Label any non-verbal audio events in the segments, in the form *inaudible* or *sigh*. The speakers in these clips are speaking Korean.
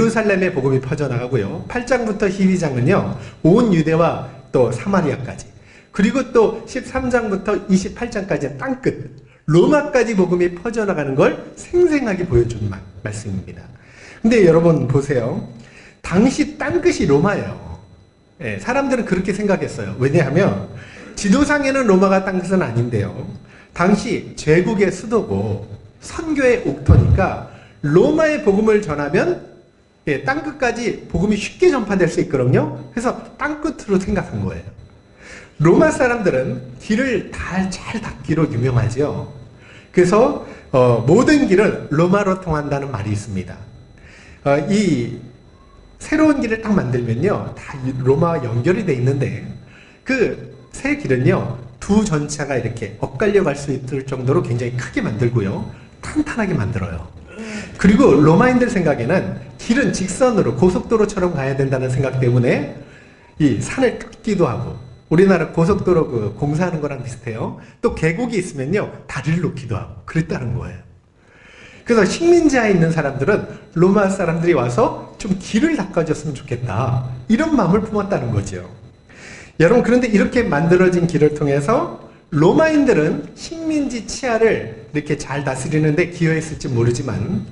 예루살렘의 복음이 퍼져나가고요. 8장부터 12장은요. 온 유대와 또 사마리아까지. 그리고 또 13장부터 28장까지 땅끝 로마까지 복음이 퍼져나가는 걸 생생하게 보여준 말, 말씀입니다. 근데 여러분 보세요. 당시 땅끝이 로마예요. 예, 사람들은 그렇게 생각했어요. 왜냐하면 지도상에는 로마가 땅끝은 아닌데요. 당시 제국의 수도고 선교의 옥토니까 로마의 복음을 전하면 예, 땅 끝까지 복음이 쉽게 전파될 수 있거든요. 그래서 땅 끝으로 생각한 거예요. 로마 사람들은 길을 잘 닦기로 유명하죠. 그래서 어, 모든 길은 로마로 통한다는 말이 있습니다. 어, 이 새로운 길을 딱 만들면요, 다 로마와 연결이 돼 있는데 그 새 길은요 두 전차가 이렇게 엇갈려 갈 수 있을 정도로 굉장히 크게 만들고요, 탄탄하게 만들어요. 그리고 로마인들 생각에는 길은 직선으로 고속도로처럼 가야 된다는 생각 때문에 이 산을 뜯기도 하고 우리나라 고속도로 그 공사하는 거랑 비슷해요. 또 계곡이 있으면요 다리를 놓기도 하고 그랬다는 거예요. 그래서 식민지하에 있는 사람들은 로마 사람들이 와서 좀 길을 닦아줬으면 좋겠다 이런 마음을 품었다는 거죠. 여러분 그런데 이렇게 만들어진 길을 통해서 로마인들은 식민지 치아를 이렇게 잘 다스리는데 기여했을지 모르지만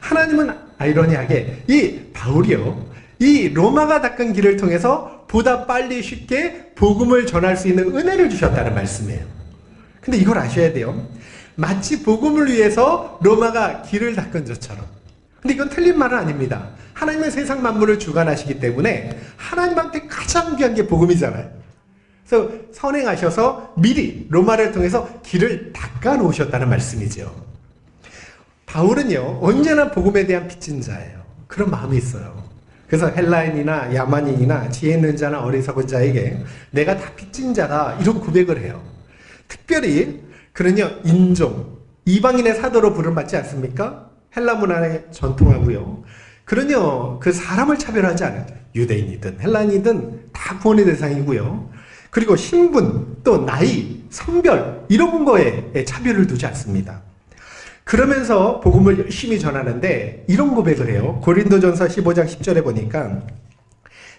하나님은 아이러니하게 이 바울이요 이 로마가 닦은 길을 통해서 보다 빨리 쉽게 복음을 전할 수 있는 은혜를 주셨다는 말씀이에요. 근데 이걸 아셔야 돼요. 마치 복음을 위해서 로마가 길을 닦은 것처럼. 근데 이건 틀린 말은 아닙니다. 하나님은 세상 만물을 주관하시기 때문에 하나님한테 가장 귀한 게 복음이잖아요. 그래서 선행하셔서 미리 로마를 통해서 길을 닦아 놓으셨다는 말씀이죠. 바울은요, 언제나 복음에 대한 빚진 자예요. 그런 마음이 있어요. 그래서 헬라인이나 야만인이나 지혜 있는 자나 어리석은 자에게 내가 다 빚진 자다 이런 고백을 해요. 특별히 그는요 인종 이방인의 사도로 부름받지 않습니까? 헬라 문화의 전통하고요. 그는요 그 사람을 차별하지 않아요. 유대인이든 헬라인이든 다 구원의 대상이고요. 그리고 신분 또 나이 성별 이런 거에 차별을 두지 않습니다. 그러면서 복음을 열심히 전하는데 이런 고백을 해요. 고린도전서 15장 10절에 보니까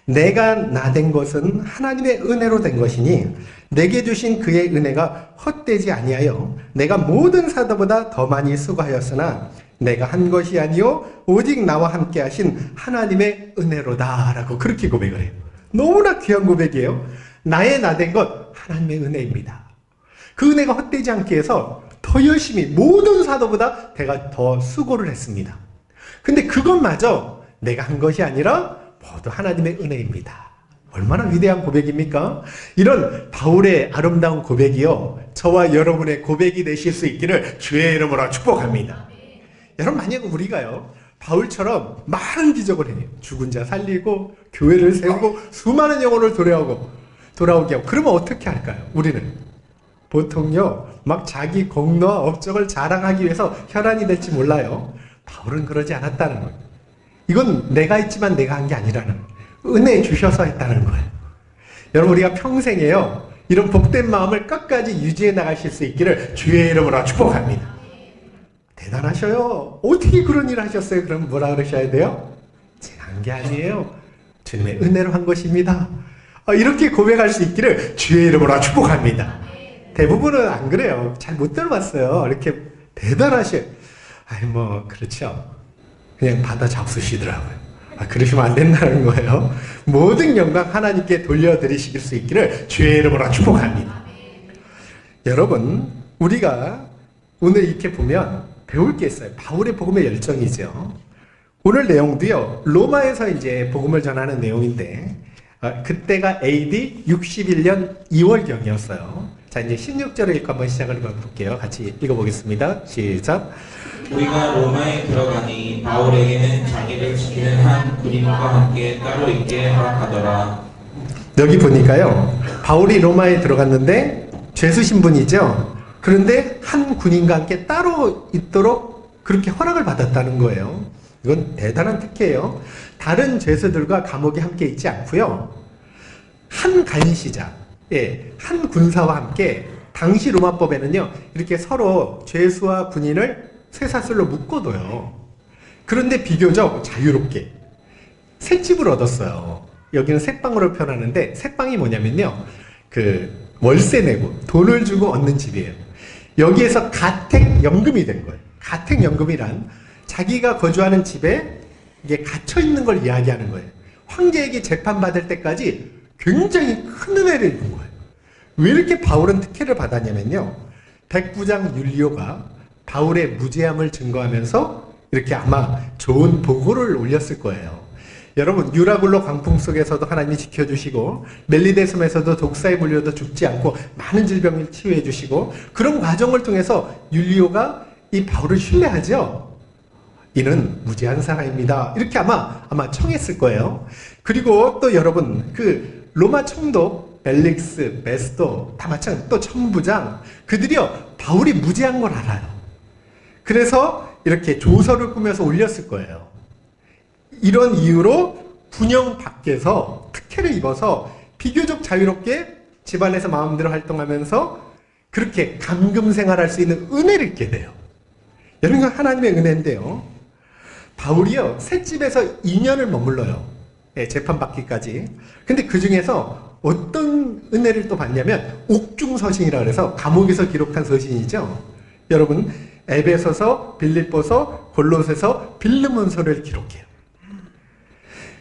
내가 나 된 것은 하나님의 은혜로 된 것이니 내게 주신 그의 은혜가 헛되지 아니하여 내가 모든 사도보다 더 많이 수고하였으나 내가 한 것이 아니요 오직 나와 함께 하신 하나님의 은혜로다라고 그렇게 고백을 해요. 너무나 귀한 고백이에요. 나의 나 된 것 하나님의 은혜입니다. 그 은혜가 헛되지 않게 해서 더 열심히 모든 사도보다 내가 더 수고를 했습니다. 근데 그것마저 내가 한 것이 아니라 모두 하나님의 은혜입니다. 얼마나 위대한 고백입니까? 이런 바울의 아름다운 고백이요. 저와 여러분의 고백이 되실 수 있기를 주의 이름으로 축복합니다. 여러분, 만약 우리가요, 바울처럼 많은 기적을 해요. 죽은 자 살리고, 교회를 세우고, 수많은 영혼을 돌아오고, 돌아오게 하고, 그러면 어떻게 할까요? 우리는. 보통요, 막 자기 공로와 업적을 자랑하기 위해서 혈안이 될지 몰라요. 바울은 그러지 않았다는 거예요. 이건 내가 있지만 내가 한 게 아니라는 은혜 주셔서 했다는 거예요. 여러분 우리가 평생에요. 이런 복된 마음을 끝까지 유지해 나가실 수 있기를 주의 이름으로 축복합니다. 대단하셔요. 어떻게 그런 일을 하셨어요? 그럼 뭐라 그러셔야 돼요? 제가 한 게 아니에요. 주님의 은혜로 한 것입니다. 아, 이렇게 고백할 수 있기를 주의 이름으로 축복합니다. 대부분은 안 그래요. 잘 못 들어봤어요. 이렇게 대단하셔. 아이, 뭐, 그렇죠. 그냥 받아 잡수시더라고요. 아, 그러시면 안 된다는 거예요. 모든 영광 하나님께 돌려드리실 수 있기를 주의 이름으로 축복합니다. 여러분, 우리가 오늘 이렇게 보면 배울 게 있어요. 바울의 복음의 열정이죠. 오늘 내용도요, 로마에서 이제 복음을 전하는 내용인데, 어, 그때가 AD 61년 2월경이었어요. 자, 이제 16절을 읽고 한번 시작을 해볼게요. 같이 읽어보겠습니다. 시작. 우리가 로마에 들어가니 바울에게는 자기를 지키는 한 군인과 함께 따로 있게 허락하더라. 여기 보니까요, 바울이 로마에 들어갔는데, 죄수 신분이죠. 그런데 한 군인과 함께 따로 있도록 그렇게 허락을 받았다는 거예요. 이건 대단한 특혜예요. 다른 죄수들과 감옥에 함께 있지 않고요. 한 간시자, 예, 한 군사와 함께 당시 로마법에는요, 이렇게 서로 죄수와 군인을 쇠사슬로 묶어둬요. 그런데 비교적 자유롭게 새 집을 얻었어요. 여기는 새빵으로 표현하는데 새빵이 뭐냐면요. 그 월세 내고 돈을 주고 얻는 집이에요. 여기에서 가택연금이 된 거예요. 가택연금이란 자기가 거주하는 집에 이게 갇혀 있는 걸 이야기하는 거예요. 황제에게 재판받을 때까지 굉장히 큰 은혜를 입은 거예요. 왜 이렇게 바울은 특혜를 받았냐면요. 백부장 율리오가 바울의 무죄함을 증거하면서 이렇게 아마 좋은 보고를 올렸을 거예요. 여러분 유라굴로 광풍 속에서도 하나님이 지켜주시고 멜리데 섬에서도 독사에 물려도 죽지 않고 많은 질병을 치유해 주시고 그런 과정을 통해서 율리오가 이 바울을 신뢰하죠. 이는 무죄한 사람입니다. 이렇게 아마 아마 청했을 거예요. 그리고 또 여러분 그 로마 총독 벨릭스, 베스토 다 마찬가지 또 천부장 그들이요 바울이 무죄한 걸 알아요. 그래서 이렇게 조서를 꾸며서 올렸을 거예요. 이런 이유로 군영 밖에서 특혜를 입어서 비교적 자유롭게 집안에서 마음대로 활동하면서 그렇게 감금 생활할 수 있는 은혜를 입게 돼요. 여러분 하나님의 은혜인데요. 바울이요 셋집에서 2년을 머물러요. 예, 재판 받기까지. 근데 그 중에서 어떤 은혜를 또 받냐면 옥중 서신이라 그래서 감옥에서 기록한 서신이죠. 여러분 에베소서, 빌립보서, 골로새서, 빌르몬서를 기록해요.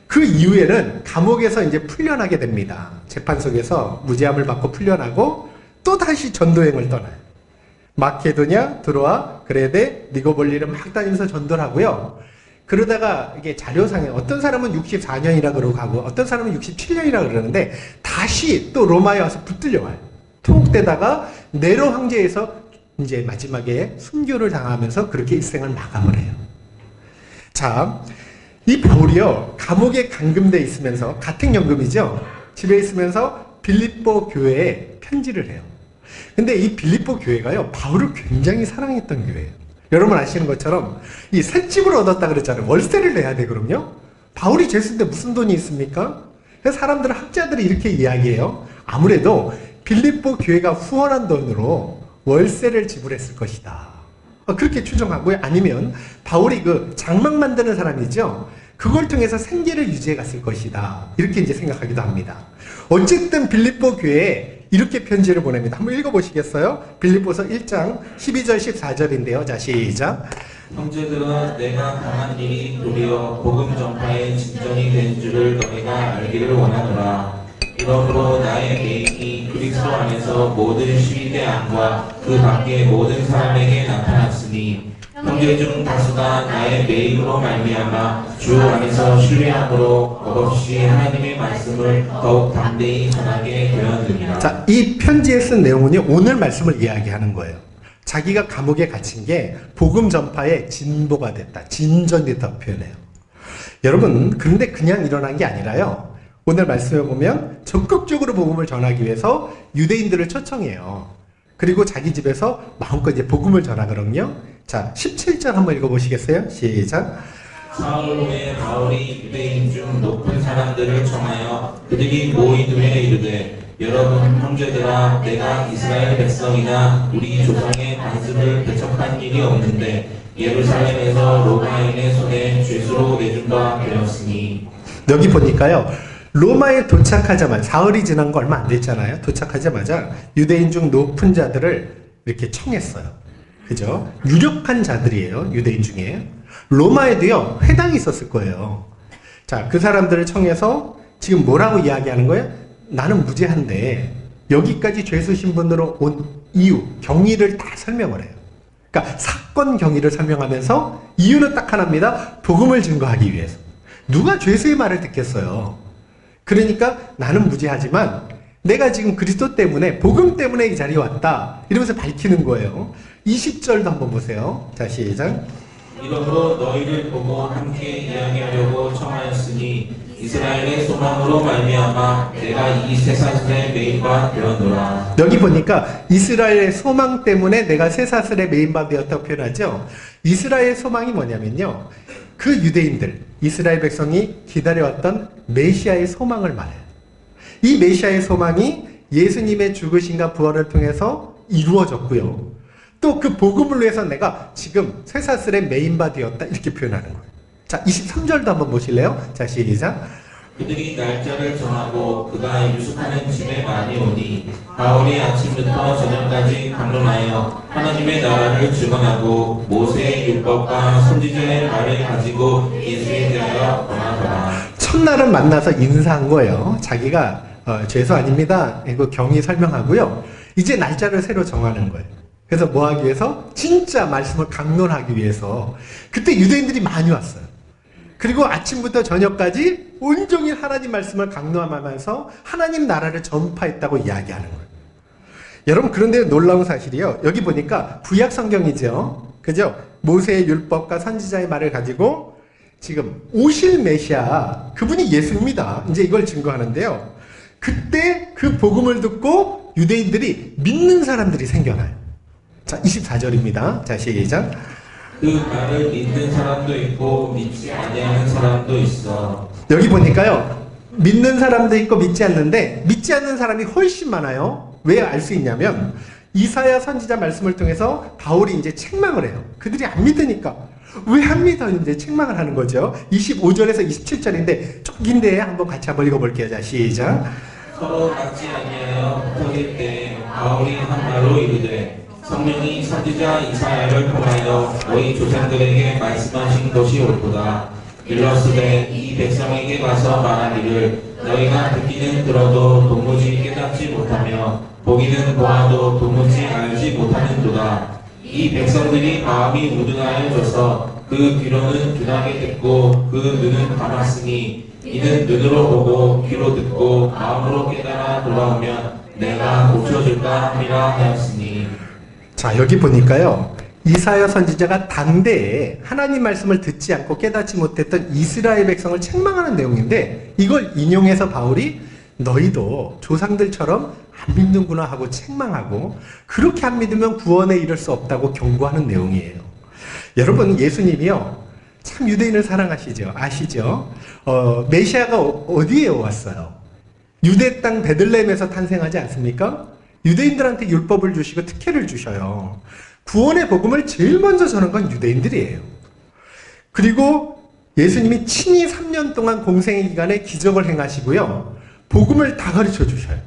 그 이후에는 감옥에서 이제 풀려나게 됩니다. 재판석에서 무죄함을 받고 풀려나고 또 다시 전도행을 떠나요. 마케도냐, 드로아, 그레데, 니고볼리를 막 다니면서 전도를 하고요. 그러다가 이게 자료상에 어떤 사람은 64년이라 그러고 가고 어떤 사람은 67년이라 그러는데 다시 또 로마에 와서 붙들려 와요. 통곡되다가 네로 황제에서 이제 마지막에 순교를 당하면서 그렇게 일생을 마감을 해요. 자, 이 바울이요 감옥에 감금돼 있으면서 가택연금이죠. 집에 있으면서 빌립보 교회에 편지를 해요. 근데 이 빌립보 교회가요 바울을 굉장히 사랑했던 교회예요. 여러분 아시는 것처럼 이 셋집을 얻었다 그랬잖아요. 월세를 내야 되거든요. 바울이 죄수인데 무슨 돈이 있습니까? 사람들은 학자들이 이렇게 이야기해요. 아무래도 빌립보 교회가 후원한 돈으로 월세를 지불했을 것이다. 어, 그렇게 추정하고요. 아니면 바울이 그 장막 만드는 사람이죠. 그걸 통해서 생계를 유지해 갔을 것이다. 이렇게 이제 생각하기도 합니다. 어쨌든 빌립보 교회에 이렇게 편지를 보냅니다. 한번 읽어보시겠어요? 빌립보서 1장 12절 14절인데요. 자 시작. 형제들아 내가 당한 일이 도리어 복음 전파의 진전이 된 줄을 너희가 알기를 원하노라. 이러므로 나의 개인이 그리스도 안에서 모든 시위대 안과 그 밖의 모든 사람에게 나타났으니 형제 중 다수가 나의 매입으로 말미암아 주 안에서 신뢰함으로 겁없이 하나님의 말씀을 더욱 담대히 전하게 되었느니라. 자, 이 편지에 쓴 내용은요, 오늘 말씀을 이야기하는 거예요. 자기가 감옥에 갇힌 게 복음 전파의 진보가 됐다. 진전됐다 표현해요. 여러분, 그런데 그냥 일어난 게 아니라요. 오늘 말씀에 보면 적극적으로 복음을 전하기 위해서 유대인들을 초청해요. 그리고 자기 집에서 마음껏 이제 복음을 전하거든요. 자, 17절 한번 읽어보시겠어요? 시작. 후에 바울이 유대인 중 높은 사람들을 청하여 그들이 모인 후에 이르되 여러분 형제들아 내가 이스라엘 백성이나 우리 조상의 관습을 배척한 일이 없는데 예루살렘에서 로마인의 손에 죄수로 내준 바 되었으니 여기 보니까요. 로마에 도착하자마자 사흘이 지난 거 얼마 안 됐잖아요. 도착하자마자 유대인 중 높은 자들을 이렇게 청했어요. 그죠? 유력한 자들이에요. 유대인 중에. 로마에도요. 회당이 있었을 거예요. 자, 그 사람들을 청해서 지금 뭐라고 이야기하는 거예요? 나는 무죄한데 여기까지 죄수 신분으로 온 이유, 경위를 다 설명을 해요. 그러니까 사건 경위를 설명하면서 이유는 딱 하나입니다. 복음을 증거하기 위해서. 누가 죄수의 말을 듣겠어요? 그러니까 나는 무죄하지만 내가 지금 그리스도 때문에 복음 때문에 이 자리에 왔다. 이러면서 밝히는 거예요. 20절도 한번 보세요. 자, 시작. 이러므로 너희를 보고 함께 이야기하려고 청하였으니 이스라엘의 소망으로 말미암아 내가 이 세상에 메인바 되었노라. 여기 보니까 이스라엘의 소망 때문에 내가 쇠사슬의 메인바 되었다고 표현하죠. 이스라엘의 소망이 뭐냐면요. 그 유대인들, 이스라엘 백성이 기다려왔던 메시아의 소망을 말해요. 이 메시아의 소망이 예수님의 죽으심과 부활을 통해서 이루어졌고요. 또 그 복음을 위해서 내가 지금 쇠사슬의 메인바 되었다 이렇게 표현하는 거예요. 자, 23절도 한번 보실래요? 자, 시작. 그들이 날짜를 정하고 그가 유숙하는 집에 많이 오니 바울이 아침부터 저녁까지 강론하여 하나님의 나라를 증언하고 모세의 율법과 선지자의 말을 가지고 예수에 대하여 권하더라. 첫날은 만나서 인사한 거예요. 자기가 어, 죄수 아닙니다. 이거 경위 설명하고요. 이제 날짜를 새로 정하는 거예요. 그래서 뭐 하기 위해서? 진짜 말씀을 강론하기 위해서. 그때 유대인들이 많이 왔어요. 그리고 아침부터 저녁까지 온종일 하나님 말씀을 강론하면서 하나님 나라를 전파했다고 이야기하는 거예요. 여러분 그런데 놀라운 사실이요. 여기 보니까 구약 성경이죠. 그죠? 모세의 율법과 선지자의 말을 가지고 지금 오실 메시아 그분이 예수입니다. 이제 이걸 증거하는데요. 그때 그 복음을 듣고 유대인들이 믿는 사람들이 생겨나요. 자, 24절입니다. 자, 시작. 그 말을 믿는 사람도 있고 믿지 아니하는 사람도 있어. 여기 보니까요. 믿는 사람도 있고 믿지 않는데 믿지 않는 사람이 훨씬 많아요. 왜 알 수 있냐면 이사야 선지자 말씀을 통해서 바울이 이제 책망을 해요. 그들이 안 믿으니까 왜 안 믿어 이제 책망을 하는 거죠. 25절에서 27절인데 좀 긴데 한번 같이 한번 읽어볼게요. 자 시작. 서로 맞지 아니하여 붙어질 때 바울이 한 말로 이르되 성령이 선지자 이사야를 통하여 너희 조상들에게 말씀하신 것이 옳도다. 일러스되 이 백성에게 가서 말하기를 너희가 듣기는 들어도 도무지 깨닫지 못하며 보기는 보아도 도무지 알지 못하는도다. 이 백성들이 마음이 무등하여져서 그 귀로는 둔하게 듣고 그 눈은 감았으니 이는 눈으로 보고 귀로 듣고 마음으로 깨달아 돌아오면 내가 고쳐줄까 함이라 하였으니 자 여기 보니까요. 이사야 선지자가 당대에 하나님 말씀을 듣지 않고 깨닫지 못했던 이스라엘 백성을 책망하는 내용인데 이걸 인용해서 바울이 너희도 조상들처럼 안 믿는구나 하고 책망하고 그렇게 안 믿으면 구원에 이를 수 없다고 경고하는 내용이에요. 여러분 예수님이요 참 유대인을 사랑하시죠 아시죠? 어, 메시아가 어- 어디에 왔어요? 유대 땅 베들레헴에서 탄생하지 않습니까? 유대인들한테 율법을 주시고 특혜를 주셔요. 구원의 복음을 제일 먼저 전한 건 유대인들이에요. 그리고 예수님이 친히 3년 동안 공생의 기간에 기적을 행하시고요. 복음을 다 가르쳐 주셔요.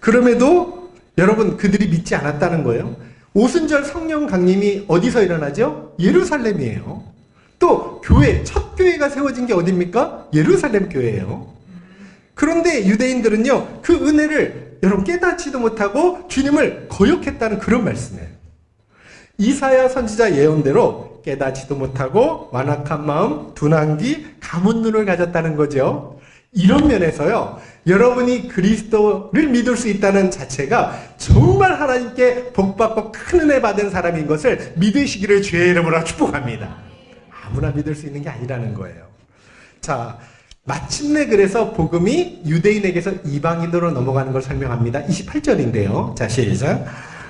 그럼에도 여러분 그들이 믿지 않았다는 거예요. 오순절 성령 강림이 어디서 일어나죠? 예루살렘이에요. 또 교회 첫 교회가 세워진 게 어딥니까? 예루살렘 교회예요. 그런데 유대인들은요 그 은혜를 여러분 깨닫지도 못하고 주님을 거역했다는 그런 말씀이에요. 이사야 선지자 예언대로 깨닫지도 못하고 완악한 마음, 둔한 귀, 감은 눈을 가졌다는 거죠. 이런 면에서요, 여러분이 그리스도를 믿을 수 있다는 자체가 정말 하나님께 복받고 큰 은혜 받은 사람인 것을 믿으시기를 주의 이름으로 축복합니다. 아무나 믿을 수 있는 게 아니라는 거예요. 자, 마침내 그래서 복음이 유대인에게서 이방인으로 넘어가는 걸 설명합니다. 28절인데요. 자, 시작.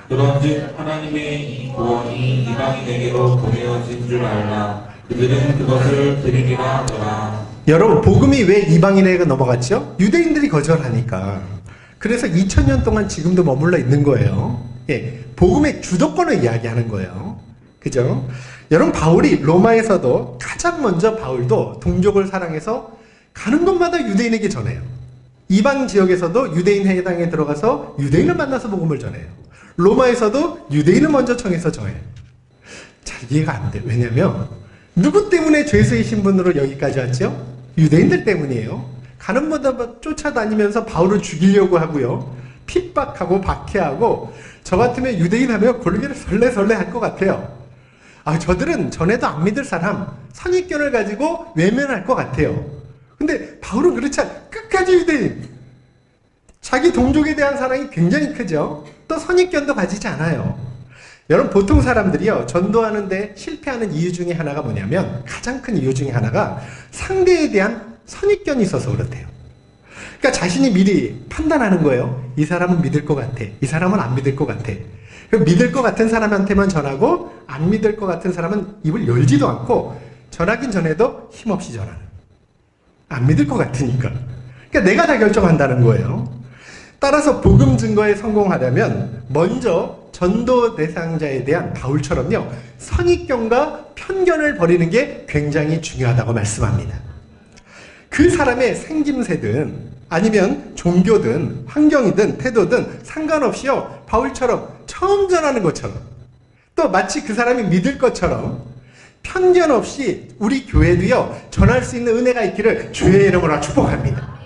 그런즉 하나님의 이 구원이 이방인에게로 보내어진 줄 알라 그들은 그것을 드리리라 하더라 여러분, 복음이 왜 이방인에게 넘어갔죠? 유대인들이 거절하니까. 그래서 2000년 동안 지금도 머물러 있는 거예요. 예, 복음의 주도권을 이야기하는 거예요. 그죠? 여러분, 바울이 로마에서도 가장 먼저 바울도 동족을 사랑해서 가는 곳마다 유대인에게 전해요. 이방 지역에서도 유대인 회당에 들어가서 유대인을 만나서 복음을 전해요. 로마에서도 유대인을 먼저 청해서 전해요. 잘 이해가 안 돼. 왜냐면 누구 때문에 죄수의 신분으로 여기까지 왔죠? 유대인들 때문이에요. 가는 마다 쫓아다니면서 바울을 죽이려고 하고요. 핍박하고 박해하고 저 같으면 유대인 하면 골기를 설레설레 할 것 같아요. 아, 저들은 전에도 안 믿을 사람, 선입견을 가지고 외면할 것 같아요. 근데 바울은 그렇지 않아. 끝까지 유대인. 자기 동족에 대한 사랑이 굉장히 크죠. 또 선입견도 가지지 않아요. 여러분 보통 사람들이요 전도하는데 실패하는 이유 중에 하나가 뭐냐면 가장 큰 이유 중에 하나가 상대에 대한 선입견이 있어서 그렇대요. 그러니까 자신이 미리 판단하는 거예요. 이 사람은 믿을 것 같아. 이 사람은 안 믿을 것 같아. 믿을 것 같은 사람한테만 전하고 안 믿을 것 같은 사람은 입을 열지도 않고 전하긴 전해도 힘없이 전하는. 안 믿을 것 같으니까. 그러니까 내가 다 결정한다는 거예요. 따라서 복음 증거에 성공하려면 먼저 전도 대상자에 대한 바울처럼요, 선입견과 편견을 버리는 게 굉장히 중요하다고 말씀합니다. 그 사람의 생김새든 아니면 종교든 환경이든 태도든 상관없이요, 바울처럼 처음 전하는 것처럼 또 마치 그 사람이 믿을 것처럼 편견 없이 우리 교회도요, 전할 수 있는 은혜가 있기를 주의 이름으로 축복합니다.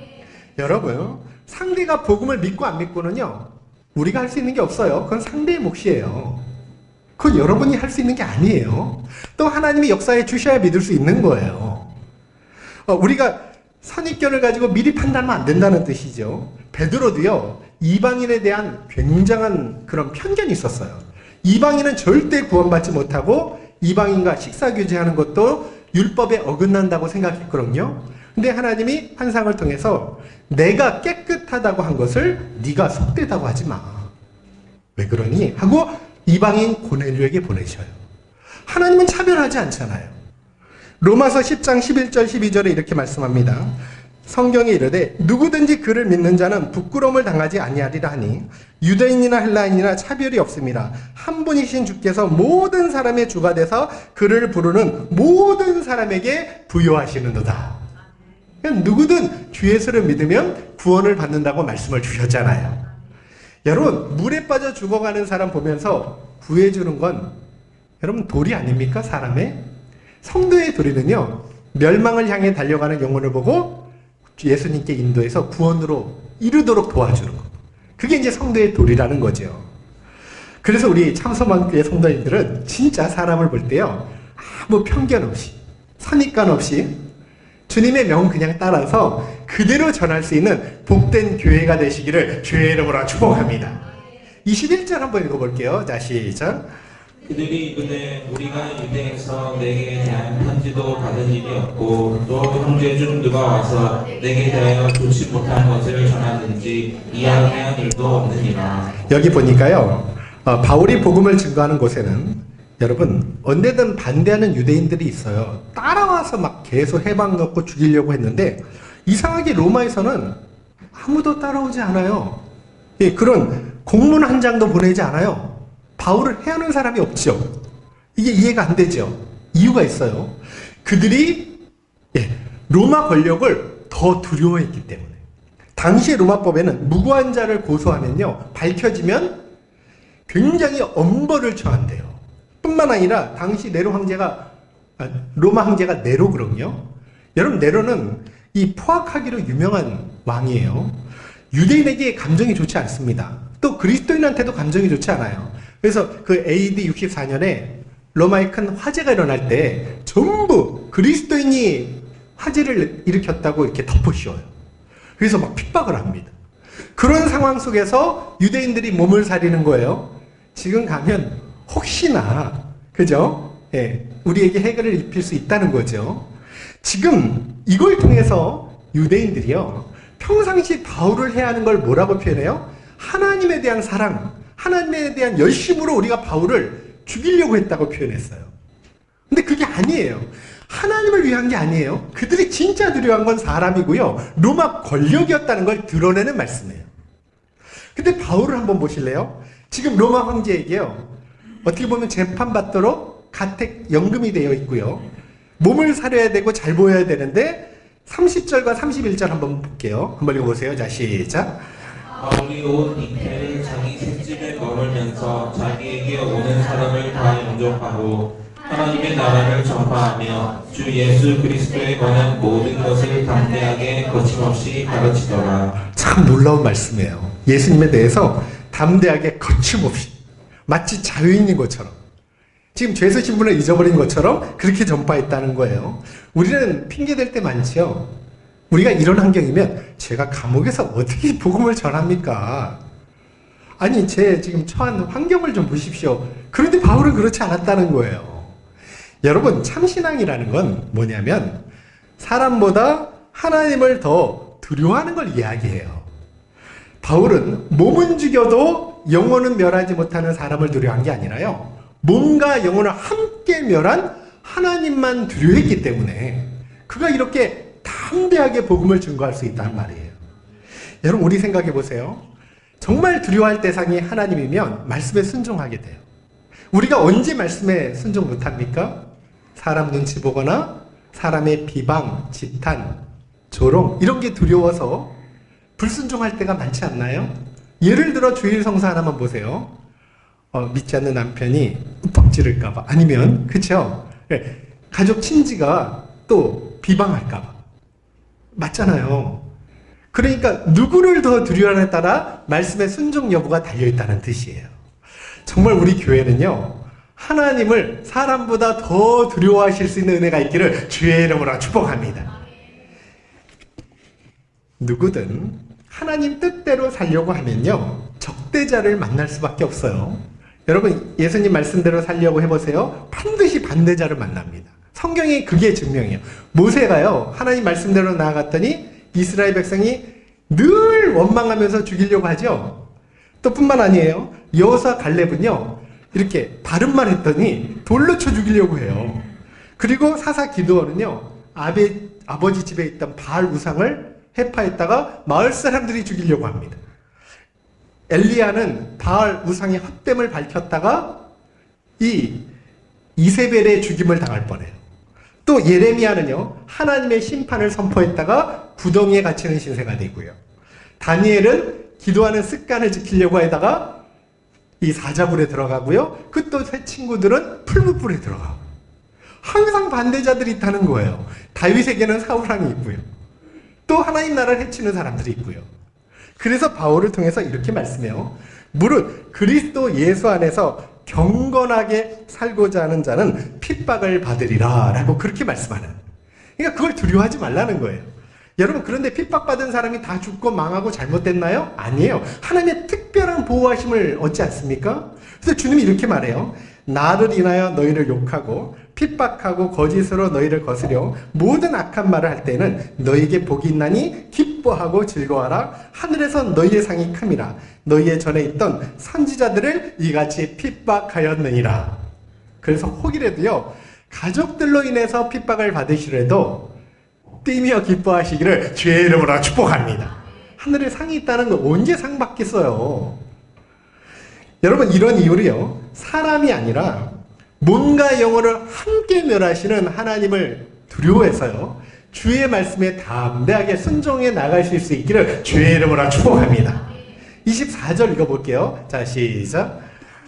여러분, 상대가 복음을 믿고 안 믿고는요, 우리가 할 수 있는 게 없어요. 그건 상대의 몫이에요. 그건 여러분이 할 수 있는 게 아니에요. 또 하나님이 역사에 주셔야 믿을 수 있는 거예요. 어, 우리가 선입견을 가지고 미리 판단하면 안 된다는 뜻이죠. 베드로도요, 이방인에 대한 굉장한 그런 편견이 있었어요. 이방인은 절대 구원받지 못하고 이방인과 식사 교제하는 것도 율법에 어긋난다고 생각했거든요. 근데 하나님이 환상을 통해서 내가 깨끗하다고 한 것을 네가 속되다고 하지 마. 왜 그러니? 하고 이방인 고넬료에게 보내셔요. 하나님은 차별하지 않잖아요. 로마서 10장 11절 12절에 이렇게 말씀합니다. 성경에 이르되 누구든지 그를 믿는 자는 부끄러움을 당하지 아니하리라 하니 유대인이나 헬라인이나 차별이 없습니다. 한 분이신 주께서 모든 사람의 주가 돼서 그를 부르는 모든 사람에게 부여하시는도다. 그냥 누구든 주 예수를 믿으면 구원을 받는다고 말씀을 주셨잖아요. 여러분 물에 빠져 죽어가는 사람 보면서 구해주는 건 여러분 돌이 아닙니까 사람의 성도의 도리는요 멸망을 향해 달려가는 영혼을 보고 예수님께 인도해서 구원으로 이르도록 도와주는 것. 그게 이제 성도의 도리라는 거죠. 그래서 우리 참소만교회 성도님들은 진짜 사람을 볼 때요 아무 편견 없이 선입관 없이 주님의 명 그냥 따라서 그대로 전할 수 있는 복된 교회가 되시기를 주의 이름으로 축복합니다. 21절 한번 읽어볼게요. 자 시작. 그들이 이르되 우리가 유대에서 내게 대한 편지도 받은 일이 없고 또 형제 중 누가 와서 내게 대하여 좋지 못한 것을 전하든지 이야기한 일도 없느니라. 여기 보니까요. 어, 바울이 복음을 증거하는 곳에는 여러분 언제든 반대하는 유대인들이 있어요. 따라와서 막 계속 해방 넣고 죽이려고 했는데 이상하게 로마에서는 아무도 따라오지 않아요. 예, 그런 공문 한 장도 보내지 않아요. 바울을 해하는 사람이 없죠. 이게 이해가 안 되죠. 이유가 있어요. 그들이 예, 로마 권력을 더 두려워했기 때문에. 당시 로마법에는 무고한 자를 고소하면요 밝혀지면 굉장히 엄벌을 처한대요. 뿐만 아니라 당시 네로 황제가 아, 로마 황제가 네로거든요. 여러분 네로는 이 포악하기로 유명한 왕이에요. 유대인에게 감정이 좋지 않습니다. 또 그리스도인한테도 감정이 좋지 않아요. 그래서 그 AD 64년에 로마에 큰 화재가 일어날 때 전부 그리스도인이 화재를 일으켰다고 이렇게 덮어씌워요. 그래서 막 핍박을 합니다. 그런 상황 속에서 유대인들이 몸을 사리는 거예요. 지금 가면 혹시나 그죠? 예, 우리에게 해결을 입힐 수 있다는 거죠. 지금 이걸 통해서 유대인들이요. 평상시 바울을 해야 하는 걸 뭐라고 표현해요? 하나님에 대한 사랑, 하나님에 대한 열심으로 우리가 바울을 죽이려고 했다고 표현했어요. 근데 그게 아니에요. 하나님을 위한 게 아니에요. 그들이 진짜 두려워한 건 사람이고요. 로마 권력이었다는 걸 드러내는 말씀이에요. 근데 바울을 한번 보실래요? 지금 로마 황제에게요. 어떻게 보면 재판받도록 가택 연금이 되어 있고요. 몸을 사려야 되고 잘 보여야 되는데 30절과 31절 한번 볼게요. 한번 읽어보세요. 자, 시작. 바울이 온 이태를 자기 새집에 머물면서 자기에게 오는 사람을 다 영접하고 하나님의 나라를 전파하며 주 예수 그리스도에 관한 모든 것을 담대하게 거침없이 가르치더라. 참 놀라운 말씀이에요. 예수님에 대해서 담대하게 거침없이 마치 자유인인 것처럼 지금 죄수 신분을 잊어버린 것처럼 그렇게 전파했다는 거예요. 우리는 핑계 댈 때 많지요. 우리가 이런 환경이면 제가 감옥에서 어떻게 *laughs* 복음을 전합니까? 아니 제 지금 처한 환경을 좀 보십시오. 그런데 바울은 그렇지 않았다는 거예요. 여러분 참신앙이라는 건 뭐냐면 사람보다 하나님을 더 두려워하는 걸 이야기해요. 바울은 몸은 죽여도 영혼은 멸하지 못하는 사람을 두려워한 게 아니라요. 몸과 영혼을 함께 멸한 하나님만 두려워했기 때문에 그가 이렇게 담대하게 복음을 증거할 수 있다는 말이에요. 여러분 우리 생각해 보세요. 정말 두려워할 대상이 하나님이면 말씀에 순종하게 돼요. 우리가 언제 말씀에 순종 못합니까? 사람 눈치 보거나 사람의 비방, 지탄, 조롱 이런 게 두려워서 불순종할 때가 많지 않나요? 예를 들어 주일 성사 하나만 보세요. 어, 믿지 않는 남편이 윽박 지를까봐 아니면 그쵸? 예, 가족 친지가 또 비방할까봐 맞잖아요. 그러니까 누구를 더 두려워하냐에 따라 말씀의 순종 여부가 달려있다는 뜻이에요. 정말 우리 교회는요, 하나님을 사람보다 더 두려워하실 수 있는 은혜가 있기를 주의 이름으로 축복합니다. 누구든 하나님 뜻대로 살려고 하면요, 적대자를 만날 수밖에 없어요. 여러분, 예수님 말씀대로 살려고 해보세요. 반드시 반대자를 만납니다. 성경이 그게 증명이에요. 모세가요, 하나님 말씀대로 나아갔더니 이스라엘 백성이 늘 원망하면서 죽이려고 하죠. 또 뿐만 아니에요. 여호사 갈렙은요. 이렇게 발음만 했더니 돌로 쳐 죽이려고 해요. 그리고 사사 기도원은요. 아베, 아버지 집에 있던 바알 우상을 해파했다가 마을 사람들이 죽이려고 합니다. 엘리야는 바알 우상의 헛됨을 밝혔다가 이 이세벨의 죽임을 당할 뻔해요. 또 예레미야는요, 하나님의 심판을 선포했다가 구덩이에 갇히는 신세가 되고요. 다니엘은 기도하는 습관을 지키려고 하다가 이 사자불에 들어가고요. 그 또 새 친구들은 풀무불에 들어가고. 항상 반대자들이 있다는 거예요. 다윗에게는 사울왕이 있고요. 또 하나님 나라를 해치는 사람들이 있고요. 그래서 바울을 통해서 이렇게 말씀해요. 무릇 그리스도 예수 안에서 경건하게 살고자 하는 자는 핍박을 받으리라 라고 그렇게 말씀하는. 그러니까 그걸 두려워하지 말라는 거예요. 여러분 그런데 핍박받은 사람이 다 죽고 망하고 잘못됐나요? 아니에요. 하나님의 특별한 보호하심을 얻지 않습니까? 그래서 주님이 이렇게 말해요. 나를 인하여 너희를 욕하고 핍박하고 거짓으로 너희를 거스려 모든 악한 말을 할 때는 너희에게 복이 있나니 기뻐하고 즐거워하라. 하늘에서 너희의 상이 큼이라. 너희의 전에 있던 선지자들을 이같이 핍박하였느니라. 그래서 혹이라도요 가족들로 인해서 핍박을 받으시려도 뛰며 기뻐하시기를 주의 이름으로 축복합니다. 하늘에 상이 있다는 거 언제 상 받겠어요? 여러분 이런 이유로요 사람이 아니라 몸과 영혼을 함께 멸하시는 하나님을 두려워해서요. 주의 말씀에 담대하게 순종해 나가실 수 있기를 주의 이름으로 축복합니다. 24절 읽어볼게요. 자, 시작.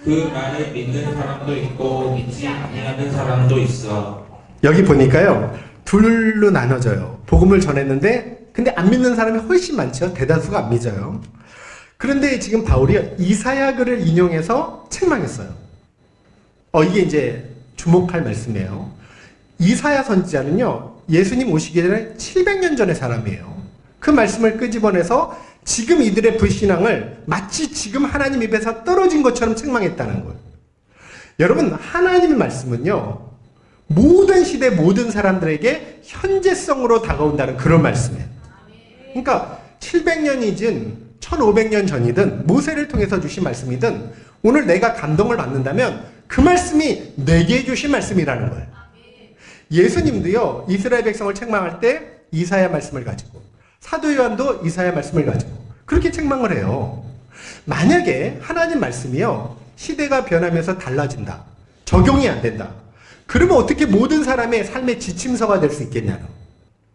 그 말을 믿는 사람도 있고 믿지 아니하는 사람도 있어. 여기 보니까요. 둘로 나눠져요. 복음을 전했는데, 근데 안 믿는 사람이 훨씬 많죠. 대다수가 안 믿어요. 그런데 지금 바울이 이사야 글을 인용해서 책망했어요. 어, 이게 이제 주목할 말씀이에요. 이사야 선지자는요, 예수님 오시기 전에 700년 전의 사람이에요. 그 말씀을 끄집어내서 지금 이들의 불신앙을 마치 지금 하나님 입에서 떨어진 것처럼 책망했다는 거예요. 여러분, 하나님의 말씀은요, 모든 시대 모든 사람들에게 현재성으로 다가온다는 그런 말씀이에요. 그러니까 700년이든 1500년 전이든 모세를 통해서 주신 말씀이든 오늘 내가 감동을 받는다면 그 말씀이 내게 주신 말씀이라는 거예요. 예수님도요, 이스라엘 백성을 책망할 때 이사야 말씀을 가지고, 사도 요한도 이사야 말씀을 가지고, 그렇게 책망을 해요. 만약에 하나님 말씀이요, 시대가 변하면서 달라진다. 적용이 안 된다. 그러면 어떻게 모든 사람의 삶의 지침서가 될 수 있겠냐는.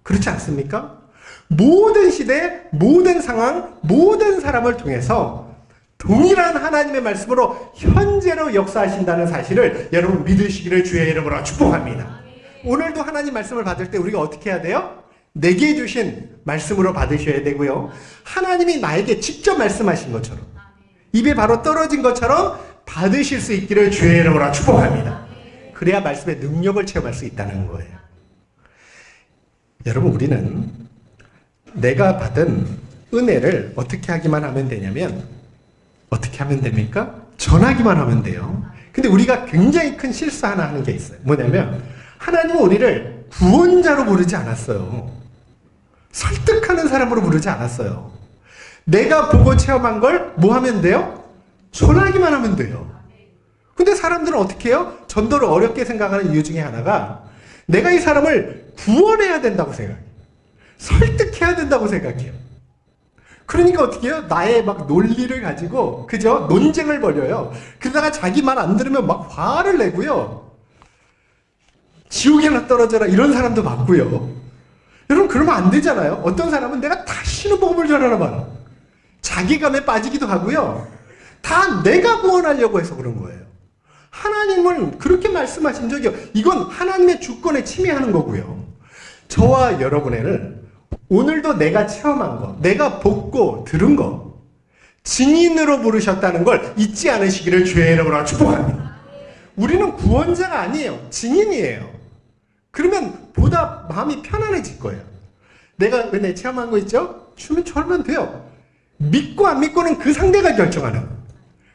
그렇지 않습니까? 모든 시대, 모든 상황, 모든 사람을 통해서 동일한 하나님의 말씀으로 현재로 역사하신다는 사실을 여러분 믿으시기를 주의 이름으로 축복합니다. 오늘도 하나님 말씀을 받을 때 우리가 어떻게 해야 돼요? 내게 주신 말씀으로 받으셔야 되고요. 하나님이 나에게 직접 말씀하신 것처럼 입에 바로 떨어진 것처럼 받으실 수 있기를 주의 이름으로 축복합니다. 그래야 말씀의 능력을 체험할 수 있다는 거예요. 여러분 우리는 내가 받은 은혜를 어떻게 하기만 하면 되냐면 어떻게 하면 됩니까? 전하기만 하면 돼요. 근데 우리가 굉장히 큰 실수 하나 하는 게 있어요. 뭐냐면 하나님은 우리를 구원자로 부르지 않았어요. 설득하는 사람으로 부르지 않았어요. 내가 보고 체험한 걸 뭐 하면 돼요? 전하기만 하면 돼요. 근데 사람들은 어떻게 해요? 전도를 어렵게 생각하는 이유 중에 하나가 내가 이 사람을 구원해야 된다고 생각해요. 설득해야 된다고 생각해요. 그러니까 어떻게 해요? 나의 막 논리를 가지고, 그죠? 논쟁을 벌여요. 그러다가 자기 말 안 들으면 막 화를 내고요. 지옥에나 떨어져라 이런 사람도 많고요. 여러분 그러면 안 되잖아요. 어떤 사람은 내가 다시는 복음을 전하나 봐라. 자기감에 빠지기도 하고요. 다 내가 구원하려고 해서 그런 거예요. 하나님은 그렇게 말씀하신 적이 없- 이건 하나님의 주권에 침해하는 거고요. 저와 여러분에는 오늘도 내가 체험한 거, 내가 보고 들은 거, 증인으로 부르셨다는 걸 잊지 않으시기를 주의 이름으로 축복합니다. 우리는 구원자가 아니에요. 증인이에요. 그러면 보다 마음이 편안해질 거예요. 내가 은혜 체험한 거 있죠? 주면 절면 돼요. 믿고 안 믿고는 그 상대가 결정하는 거예요.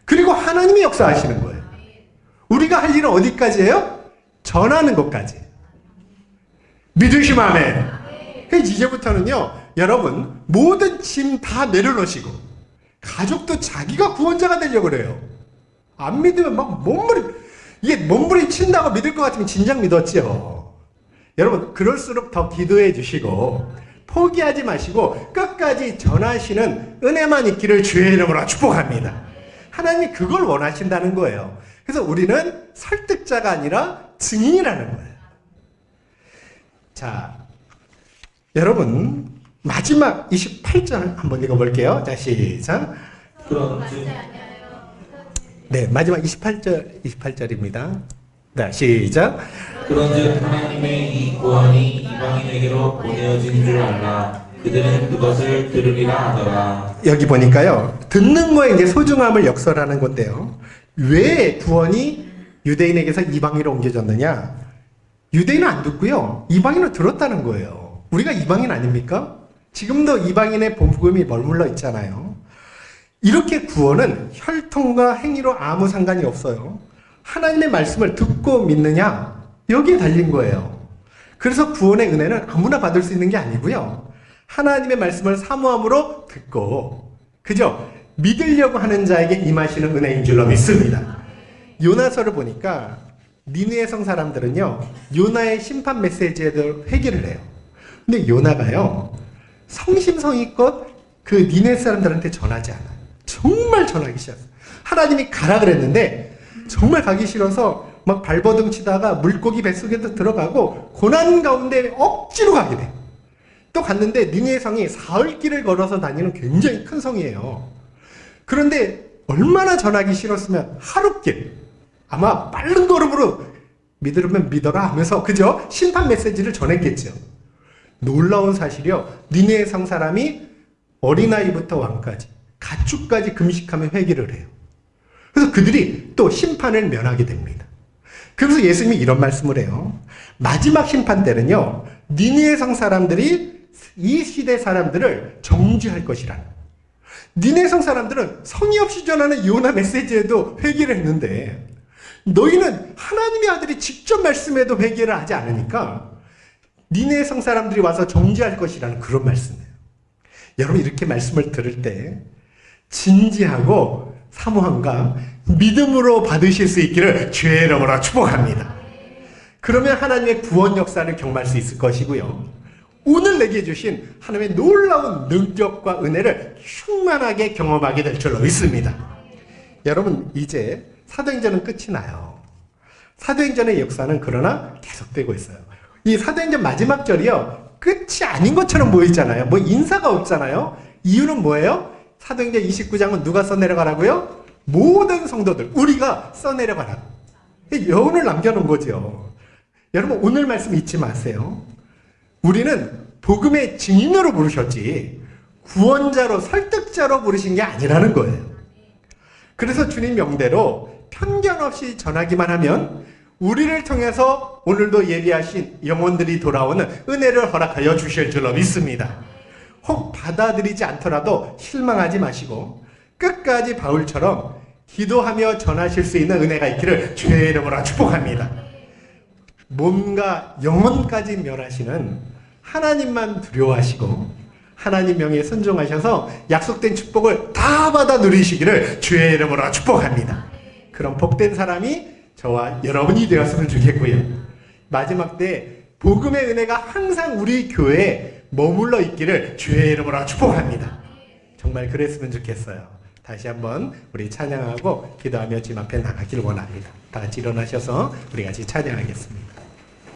그리고 하나님이 역사하시는 거예요. 우리가 할 일은 어디까지예요? 전하는 것까지. 믿으시면 아멘. 그래서 이제부터는요, 여러분, 모든 짐 다 내려놓으시고, 가족도 자기가 구원자가 되려고 그래요. 안 믿으면 막 몸부림, 이게 몸부림 친다고 믿을 것 같으면 진작 믿었죠. 여러분, 그럴수록 더 기도해 주시고, 포기하지 마시고, 끝까지 전하시는 은혜만 있기를 주의 이름으로 축복합니다. 하나님이 그걸 원하신다는 거예요. 그래서 우리는 설득자가 아니라 증인이라는 거예요. 자, 여러분, 마지막 28절 한번 읽어볼게요. 자, 시작. 네, 마지막 28절, 28절입니다. 네, 시작. 그런즉 하나님의 이 구원이 이방인에게로 보내어진 줄 알라 그들은 그것을 들으리라 하더라 여기 보니까요, 듣는 거에 이제 소중함을 역설하는 건데요. 왜 구원이 유대인에게서 이방인으로 옮겨졌느냐? 유대인은 안 듣고요, 이방인은 들었다는 거예요. 우리가 이방인 아닙니까? 지금도 이방인의 복음이 머물러 있잖아요. 이렇게 구원은 혈통과 행위로 아무 상관이 없어요. 하나님의 말씀을 듣고 믿느냐? 여기에 달린 거예요. 그래서 구원의 은혜는 아무나 받을 수 있는 게 아니고요. 하나님의 말씀을 사모함으로 듣고, 그죠? 믿으려고 하는 자에게 임하시는 은혜인 줄로 믿습니다. 요나서를 보니까 니느의 성 사람들은요, 요나의 심판 메시지에도 회개를 해요. 근데 요나가요, 성심성의껏 그 니네 사람들한테 전하지 않아요. 정말 전하기 싫었어요. 하나님이 가라 그랬는데 정말 가기 싫어서 막 발버둥 치다가 물고기 뱃속에도 들어가고 고난 가운데 억지로 가게 돼. 또 갔는데 니네 성이 사흘 길을 걸어서 다니는 굉장히 큰 성이에요. 그런데 얼마나 전하기 싫었으면 하루길 아마 빠른 걸음으로 믿으면 믿어라 하면서 그죠? 심판 메시지를 전했겠죠. 놀라운 사실이요. 니네 성 사람이 어린아이부터 왕까지 가축까지 금식하며 회개를 해요. 그래서 그들이 또 심판을 면하게 됩니다. 그래서 예수님이 이런 말씀을 해요. 마지막 심판 때는요. 니네 성 사람들이 이 시대 사람들을 정죄할 것이라는. 니네 성 사람들은 성의 없이 전하는 요나 메시지에도 회개를 했는데 너희는 하나님의 아들이 직접 말씀해도 회개를 하지 않으니까 니네 성 사람들이 와서 정죄할 것이라는 그런 말씀이에요. 여러분 이렇게 말씀을 들을 때 진지하고 사모함과 믿음으로 받으실 수 있기를 주의 이름으로 축복합니다. 그러면 하나님의 구원 역사를 경험할 수 있을 것이고요. 오늘 내게 주신 하나님의 놀라운 능력과 은혜를 충만하게 경험하게 될 줄로 믿습니다. 여러분 이제 사도행전은 끝이 나요. 사도행전의 역사는 그러나 계속되고 있어요. 이 사도행전 마지막 절이요. 끝이 아닌 것처럼 보이잖아요. 뭐 인사가 없잖아요. 이유는 뭐예요? 사도행전 29장은 누가 써내려가라고요? 모든 성도들, 우리가 써내려가라. 여운을 남겨놓은 거죠. 여러분, 오늘 말씀 잊지 마세요. 우리는 복음의 증인으로 부르셨지, 구원자로, 설득자로 부르신 게 아니라는 거예요. 그래서 주님 명대로 편견 없이 전하기만 하면 우리를 통해서 오늘도 예비하신 영혼들이 돌아오는 은혜를 허락하여 주실 줄로 믿습니다. 혹 받아들이지 않더라도 실망하지 마시고 끝까지 바울처럼 기도하며 전하실 수 있는 은혜가 있기를 주의 이름으로 축복합니다. 몸과 영혼까지 멸하시는 하나님만 두려워하시고 하나님 명에 순종하셔서 약속된 축복을 다 받아 누리시기를 주의 이름으로 축복합니다. 그런 복된 사람이 저와 여러분이 되었으면 좋겠고요. 마지막 때 복음의 은혜가 항상 우리 교회에 머물러 있기를 주의 이름으로 축복합니다. 정말 그랬으면 좋겠어요. 다시 한번 우리 찬양하고 기도하며 주님 앞에 나가길 원합니다. 다 같이 일어나셔서 우리 같이 찬양하겠습니다.